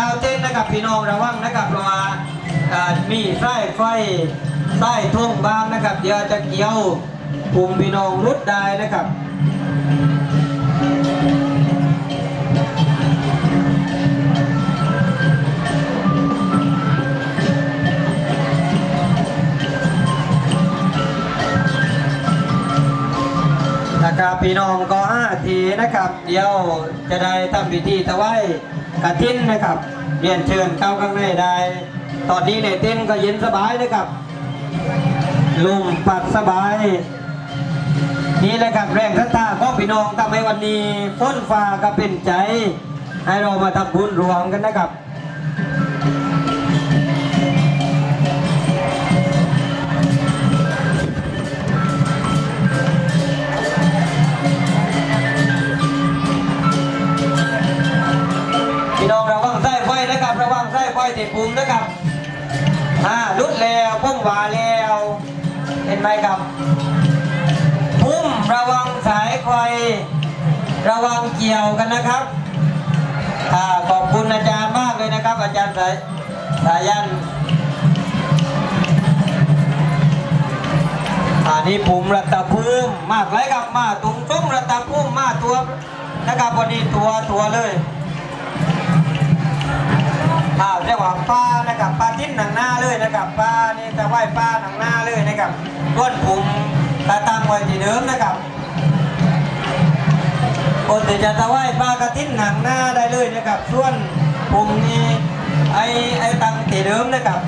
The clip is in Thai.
้าวเต้นนะครับพี่น้องระวังนะครับเพราะว่าอ่ามีไส้ไฟไส้ทุ่งบางนะครับเดี๋ยวจะเกี่ยวปุ่มพี่น้องรุดได้นะครับนะครับพี่น้องก็ห้าทีนะครับ เดี๋ยวจะได้ทำพิธีถวาย กระทินนะครับเรียนเชิญเข้าข้างในได้ ตอนนี้ในเต้นก็เย็นสบายนะครับลุงปัดสบาย นี่แหละครับแรงทัตตาของพี่น้องทำให้วันนี้ฝนฟ้าก็เป็นใจ ให้เรามาทำบุญรวมกันนะครับ ไส้ไฟติดปุ่มนะครับอ่าลุดแล้วพุ่มวาแล้วเห็นไหมครับพุ่มระวังสายไฟระวังเกี่ยวกันนะครับอ่าขอบคุณอาจารย์มากเลยนะครับ อาจารย์สายสายันอันนี้ปุ่มรัตภูมิมากเลยครับมาตุงตุ้งรัตภูมิมาตัวนะครับวันนี้ตัวตัวเลย อ่าเรียกว่าป้านะครับป้าทิ้นหนังหน้าเลยนะครับป้านี่จะไหว้ป้าหนังหน้าเลยนะครับก้นผมตาตั้งไว้ที่เดิมนะครับคนที่จะตะไหว้ป้ากระทิ้นหนังหน้าได้เลยนะครับส่วนผมนี่ไอ้ไอ้ตังที่เดิมนะครับ